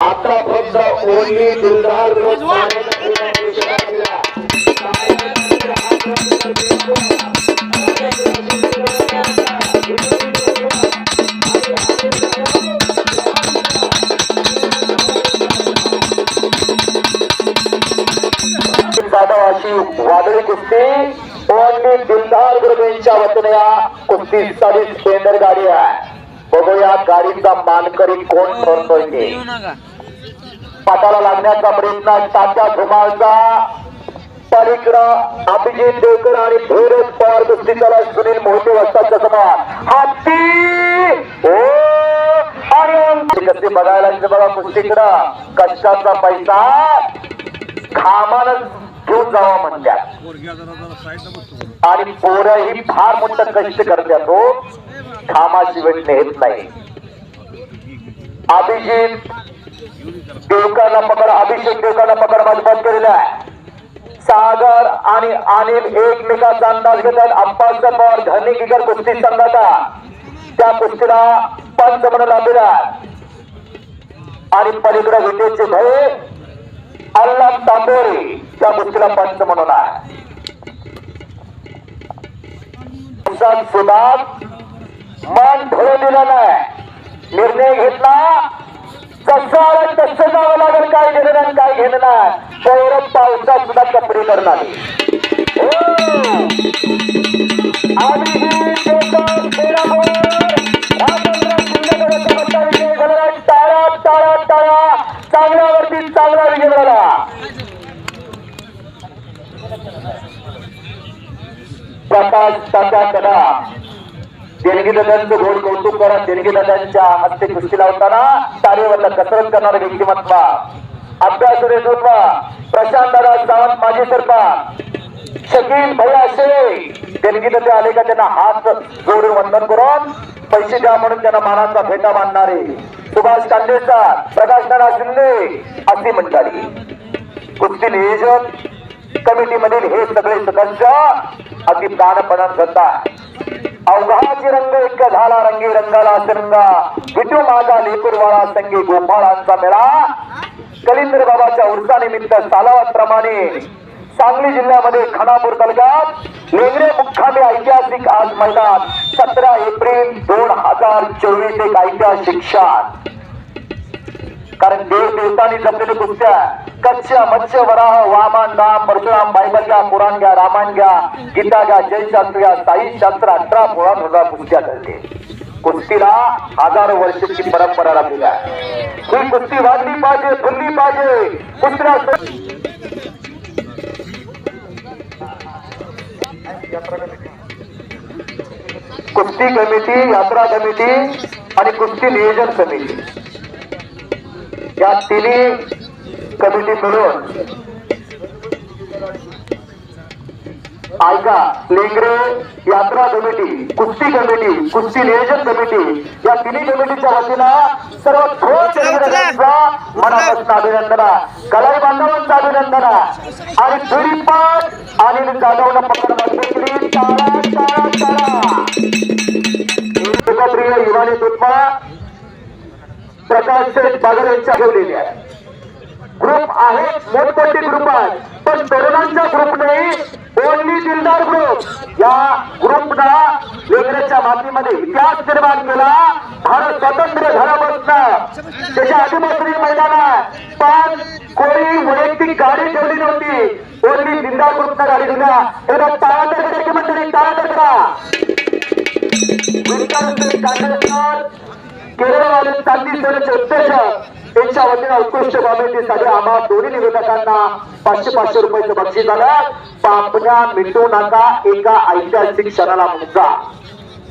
आता फक्त. जाधव अशी वादळी कुस्ती ओनली दिलदार ग्रुप यांच्या वतीने या कुस्ती साडी स्पेंडर गाडी आहे बघूया गाडीचा मानकरी कोण ठरतोय ते. पाटाला लागण्याचा प्रयत्न तात्या धुमाळचा. पलीकडं अभिजित देवकर आणि धीरज पवार कुस्तीचा सुनील मोहिते वस्ताच्या समोर. हाती ओ! आणि कसे बघायला बघा कुस्तीकडं. कष्टाचा पैसा. खामानं घेऊन जावा म्हणतात आणि पोरं ही फार मोठं कष्ट करतात हो खामाशिवाय नेत नाही. अभिजित देवकांना पकड अभिषेक देवकांना पकड मजबूत केलेला आहे. सागर आणि अनिल एकमेकांचा अंदाज घेतात. अंबाचा पवार धनी किकर कुस्ती संघाचा. त्या कुस्तीला पंच म्हणून लाभलेला आणि पलीकडे विटेचे भय अल्ला तांबोरी त्या कुस्तीला पंच म्हणून आहे. तुमचा मन ढळू दिलं नाही. निर्णय घेतला. कसं आलं तसं जावं लागेल काय घेणं नाही काय घेणं नाही. गौरव पावसात सुद्धा कपडे करणार हो. आधी टाळा शेतात चांगल्यावरती चांगला विजय झाला प्रकाश तात्या कदा देणगी दादांचं घोड कौतुक करा देणगी दादांच्या हस्ते कुस्ती लावताना तारेवरला कसरत करणारे व्यक्तिमत्व अभ्यास नेतृत्व प्रशांत दादा सावंत माजी सरकार शकील भैया शेख देणगी दाते आले का त्यांना हात जोडून वंदन करून पैसे द्या म्हणून त्यांना मानाचा भेटा मानणारे सुभाष कांदेसर प्रकाश नारा शिंदे अशी मंडळी कुस्ती नियोजन कमिटी मधील हे सगळे सदस्य अगदी प्राणपणात करतात अवघाची रंग एक झाला रंगी रंगाला रंगा विटू माझा लेकुरवाळा संगी गोपाळांचा मेळा. कलिंद्र बाबाच्या उर्सानिमित्त सालावाप्रमाणे सांगली जिल्ह्यामध्ये खानापूर तालुक्यात लेंगरे मुक्कामी ऐतिहासिक आज महिन्यात सतरा एप्रिल दोन हजार चोवीस एक ऐतिहासिक क्षण. कारण देव देवतांनी जपलेले कुस्त्या कच्च्या मत्स्य वराह वामन राम परशुराम बायबल घ्या पुराण घ्या रामायण घ्या गीता घ्या जयशास्त्र घ्या साई शास्त्र अठरा पुराण होता कुस्त्या चालते कुस्तीला हजारो वर्षाची परंपरा लागलेली आहे. ही कुस्ती वाढली पाहिजे फुलली पाहिजे. कुस्त्या कुस्ती कमिटी यात्रा कमिटी आणि कुस्ती नियोजन कमिटी. या तिन्ही कमिटी मिळून. ऐका लेंगरे यात्रा कमिटी कुस्ती कमिटी कुस्ती नियोजन कमिटी या तिन्ही कमिटीच्या वतीनं सर्व ठोस निर्णयांचा मनापासून अभिनंदना कलाई बांधवांचं अभिनंदना आणि दुरीपाट आणि जाधवनं पकड प्रकाश शेठ बागर यांच्या ठेवलेली आहे ग्रुप आहे मोठमोठे ग्रुप आहेत पण तरुणांचा ग्रुप नाही ओनली दिलदार ग्रुप या ग्रुपना वेगळ्याच्या मातीमध्ये इतिहास निर्माण केला. भारत स्वतंत्र झाल्यापासून त्याच्या आदिवासी मैदान आहे पण कोणी वैयक्तिक गाडी ठेवली नव्हती. ओनली दिलदार ग्रुपनं गाडी दिल्या. एकदा टाळा तर करा की मंडळी करा केरळवाले चांदी सेनेचे अध्यक्ष त्यांच्या वतीनं उत्कृष्ट कॉमेडीसाठी आम्हा दोन्ही निवेदकांना पाचशे पाचशे रुपयाचं बक्षीस झालं. पापण्या मिटू नका एका ऐतिहासिक क्षणाला मुद्दा.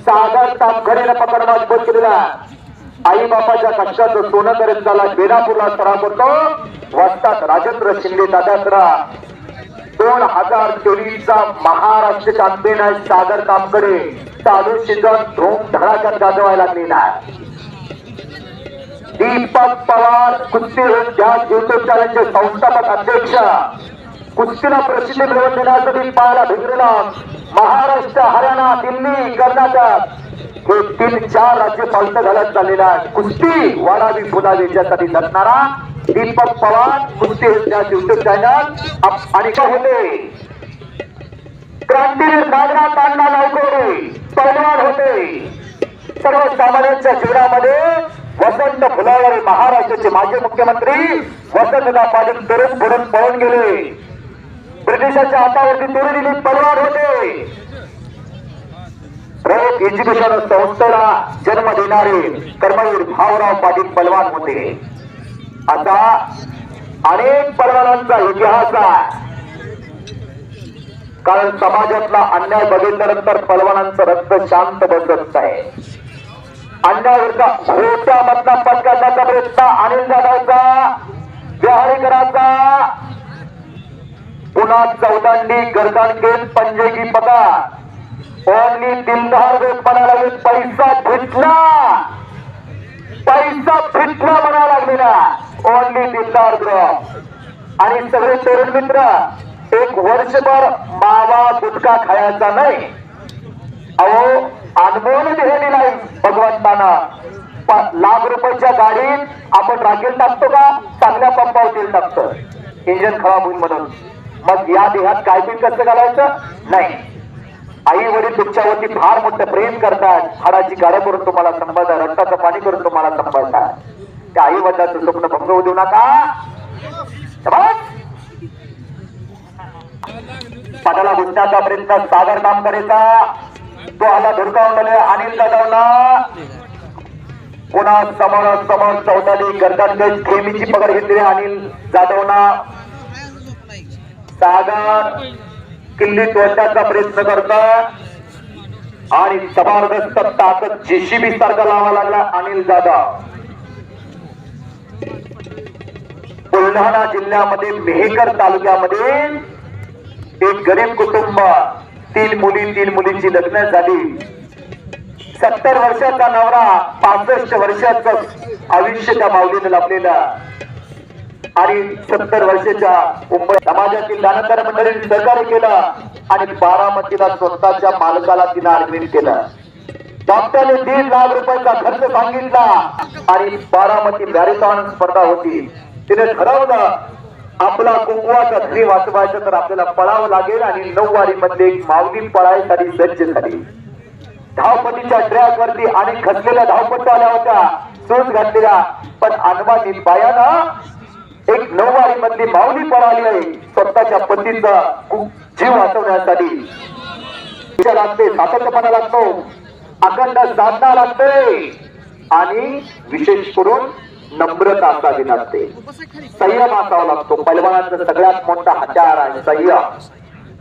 सागर तापघरेनं पकड मजबूत केलेला आई बापाच्या कष्टाचं सोनं करत झाला बेनापूरला सराव होतो वस्तात राजेंद्र शिंदे दादासरा दोन हजार चोवीसचा महाराष्ट्र चॅम्पियन आहे सागर कामकडे चालू सीझन धूम धडाक्यात गाजवायला लागलेला दीपक पवार कुस्ती ध्यान युट्यूब चॅनलचे संस्थापक अध्यक्ष. कुस्तीला प्रसिद्धी मिळवून देण्यासाठी पाहायला भिजलेला महाराष्ट्र हरियाणा दिल्ली कर्नाटक हे तीन चार राज्य पालत घालत चाललेला कुस्ती वाढावी फुलावी याच्यासाठी झटणारा दीपक पवार कुस्ती युट्यूब चॅनल आणि काय होते. क्रांतीवीर नागनाथ अण्णा नायकोडे पैलवान होते. सर्वसामान्यांच्या जीवनामध्ये वसंत फुलावरे महाराष्ट्राचे माजी मुख्यमंत्री वसंतदा पाटील तरुण पडून पळून गेले. ब्रिटिशांच्या हातावरती तुरी दिली पलवार होते. प्रयोग एज्युकेशन संस्थेला जन्म देणारे कर्मवीर भाऊराव पाटील पलवान होते. आता अनेक पलवानांचा इतिहास आहे. कारण समाजातला अन्याय बघितल्यानंतर पलवानांचं रक्त शांत बसत आहे. अन्यायाविरुद्ध घोट्या मधला पत्करण्याचा प्रयत्न अनिल जाधवचा बिहारीकरांचा. पुन्हा चौदांडी गरदानकेत पंजेगी पका ओनली दिलदार वेग म्हणायला लागले पैसा फिटला. पैसा फिटला म्हणायला लागलेला. ओनली दिलदार ग्रुप आणि सगळे तरुण मित्र एक वर्षभर मावा गुटखा खायचा नाही. अहो अनमोल दिलेली नाही. भगवंतानं लाख रुपयाच्या गाडीत आपण राखेल टाकतो का? चांगल्या पंपावर तेल टाकतो. इंजिन खराब होईल म्हणून. मग या देहात काय बी कसं घालायचं? नाही. आई वडील तुमच्यावरती फार मोठं प्रेम करतात. हाडाची गाडं करून तुम्हाला संभाळतात रक्ताचं पाणी करून तुम्हाला संभाळतात त्या आई वडिलांचं स्वप्न भंग होऊ देऊ नका. समज? पदाला गुंतण्याचा प्रयत्न सागर काम करायचा तो आता धुडकावून अनिल जाधवला पुन्हा समान समान चौथाली गर्दनगंज खेमीची पकड घेतली अनिल जाधवना. सागर किल्ली तोडण्याचा प्रयत्न करतात. आणि जबरदस्त ताकद जेसीबी सारखा लावा लागला अनिल जाधव. बुलढाणा जिल्ह्यामध्ये मेहकर तालुक्यामध्ये एक गरीब कुटुंब तीन मुली तीन मुलींची लग्न झाली. सत्तर वर्षाचा नवरा पासष्ट वर्षाचं आयुष्य त्या माऊलीने लाभलेलं. आणि सत्तर वर्षाच्या मुंबई समाजातील दानकर मंडळींनी सहकार्य केलं आणि बारामतीला स्वतःच्या मालकाला तिनं ऍडमिट केलं. डॉक्टरने दीड लाख रुपयाचा खर्च सांगितला आणि बारामती मॅरेथॉन स्पर्धा होती. तिने ठरवलं आपला कुंकवाचा घरी वाचवायचं तर आपल्याला पळावं लागेल आणि नऊवारी मध्ये एक मावली पळायसाठी सज्ज झाली. धावपतीच्या ट्रॅक वरती आणि खचलेल्या धावपट्टू आल्या होत्या सूज घातलेल्या. पण अनवानी बायानं एक नऊवारी मधली माऊली पळाली आहे स्वतःच्या पतीचा जीव वाचवण्यासाठी. विचार लागते सातत्यपणा लागतो अखंड साधना लागते. आणि विशेष करून नम्रता असावी लागते संयम असावा लागतो. पैलवानाचा सगळ्यात मोठा हत्यार आहे संयम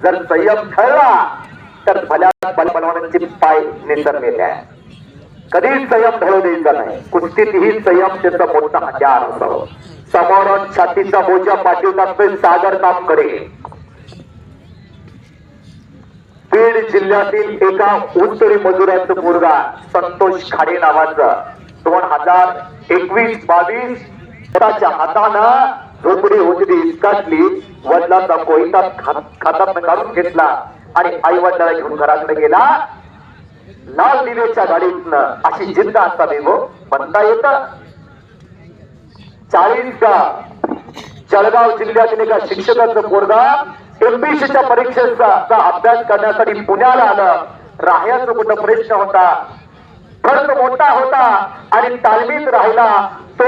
जर संयम ठरला तर भल्या पैलवानांचे पाय निसरलेले आहे कधीच संयम ढळू द्यायचा नाही. कुस्तीतही संयम त्याचा मोठा हत्यार असावं. समोर छातीचा बोजा पाठीव टाकतोय सागर काम करेल बीड जिल्ह्यातील एका उत्तरी मजुराचं मुलगा संतोष खाडे नावाचा दोन हजार एकवीस बावीस स्वतःच्या हातानं झोपडी होती इसकाटली वडिलांचा कोयता खातात काढून घेतला आणि आई वडिलाला घेऊन घराकडे गेला. लाल दिवेच्या गाडीतनं अशी जिद्द असता हो म्हणता येत. चाळीस का जळगाव जिल्ह्यातील एका शिक्षकाचं पोरगा एमपीसीच्या परीक्षेचा अभ्यास करण्यासाठी पुण्याला आलं. राहण्याचा कुठं प्रश्न होता? खर्च होता. आणि तालमीत राहिला तो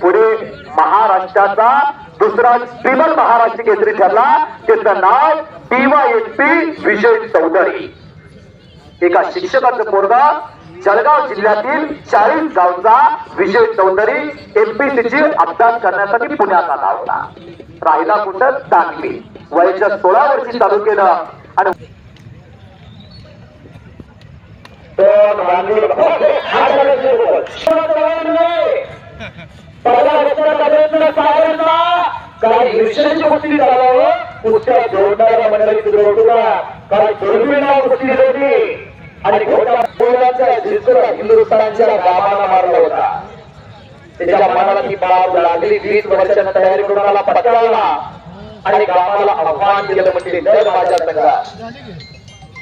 पुढे महाराष्ट्राचा दुसरा ट्रिबल महाराष्ट्र केसरी ठरला. त्याचं नाव पीवायएसपी विजय चौधरी. एका शिक्षकाचं पोरगा जळगाव जिल्ह्यातील चाळीस गावचा विजय चौधरी एमपीसीची अभ्यास करण्यासाठी पुण्यात आला होता. राहिला कुठं? चांगली वयाच्या सोळा वर्षी चालू केलं. आणि काही विषयाची गोष्टी झाल्यावर कुस्त्या जोडणाऱ्या जोडूला गोष्टी आणि घोडा पोलाच्या हिंदुस्थानच्या गावाला मारला होता. त्याच्या मनाला ती बाब लागली. वीस वर्षांच्या तयारी करून आला पटकावला आणि गावाला आव्हान दिलं म्हणजे लढ माझ्या संघात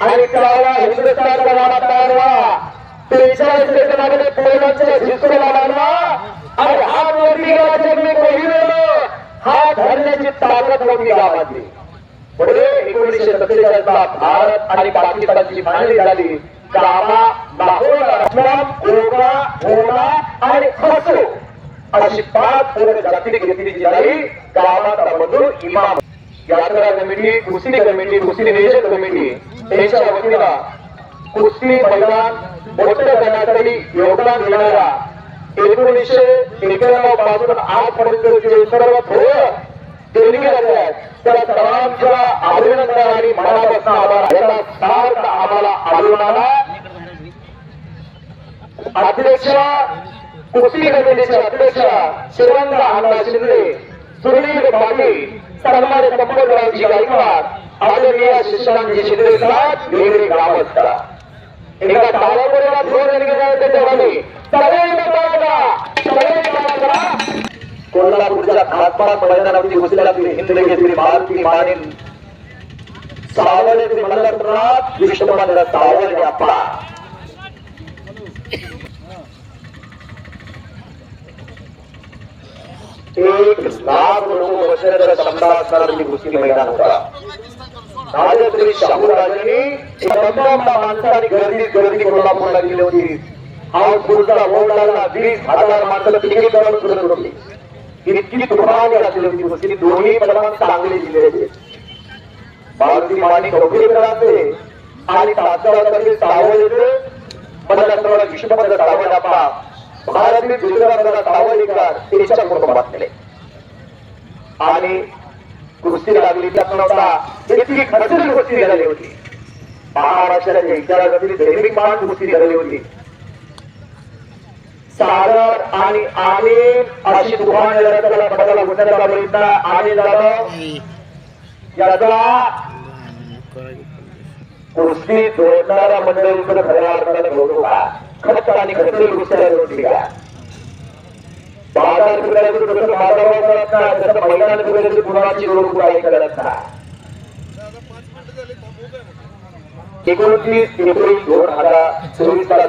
आणि तयार व्हा बेचाळीस सेकंदामध्ये आणि हा गावाचे मी हा धरण्याची ताकद गावातली. पुढे एकोणीसशे सत्तेचाळीस ला भारत आणि पाकिस्तानची फाळणी झाली. कामा लाहोर असलाम गोवा होना आणि हसो अशी पाच पूर्ण जागतिक घेतली झाली गावात मधून इमाम. यात्रा कमिटी कुस्ती कमिटी कुस्ती नियोजन कमिटी यांच्या वतीनं कुस्ती मैदान मोठं करण्यासाठी योगदान देणारा एकोणीसशे एक्याण्णवपासून आजपर्यंत जे सर्व थोर देणगी झाले आहेत त्या सर्वांच्या अभिनंदन आणि मनापासून आभार. याचा सार्थ आम्हाला आढळून आला. अध्यक्ष कुस्ती कमिटीचे अध्यक्ष शिवंत अण्णा शिंदे सुनील पाटील सन्मान्य संपतरावजी गायकवाड आदरणीय शिष्यांची शिंदे साहेब वेगळे ग्रामस्थ. एका तालापुरेला दोन देणगी जायचे तेव्हानी कोल्हापूरच्या खासपास मैदानावरती घुसलेला तुम्ही हिंद घेतली भारती मानेन. सावळे श्री मल्लनाथ विष्णुमान सावळे आपला एक लाख लोक बसण्याचा समजा असणारा कुस्ती मैदान होता. राजश्री शाहूराजांनी दमदमला माणसाने गर्दी गर्दी कोल्हापूरला गेली होती. हा पुढचा बोर्ड लागला. वीस हजार माणसाला तिकीट काढून फिरत होती. इतकी तुफानी असली होती कुस्ती. दोन्ही पलवान चांगले दिले होते. मारुती माने गंभीरपणाचे आणि तासगावातर्फे सावळेचे मदत विष्णुपद सावळापा भारतीय गुजरातचा सावळीकार त्याच्या कुटुंबात गेले. आणि कुस्ती लागली त्यात इतकी खर्चिक कुस्ती झाली होती. महाराष्ट्राच्या इतिहासातील दैनिक मान कुस्ती झाली होती. सागर आणि अशी पदाला प्रयत्न आणि जाधव याचा कुस्ती जोडणारा मंडळीकडे खऱ्या अर्थाने खत आणि खर्च कुस्त्या होती का बाजार फिरायचं जसं बाजारावर करत नाही तसं मैदान फिरायचं कुणाची लोक काही करत नाही एकोणतीस एप्रिल दोन हजार चोवीस ला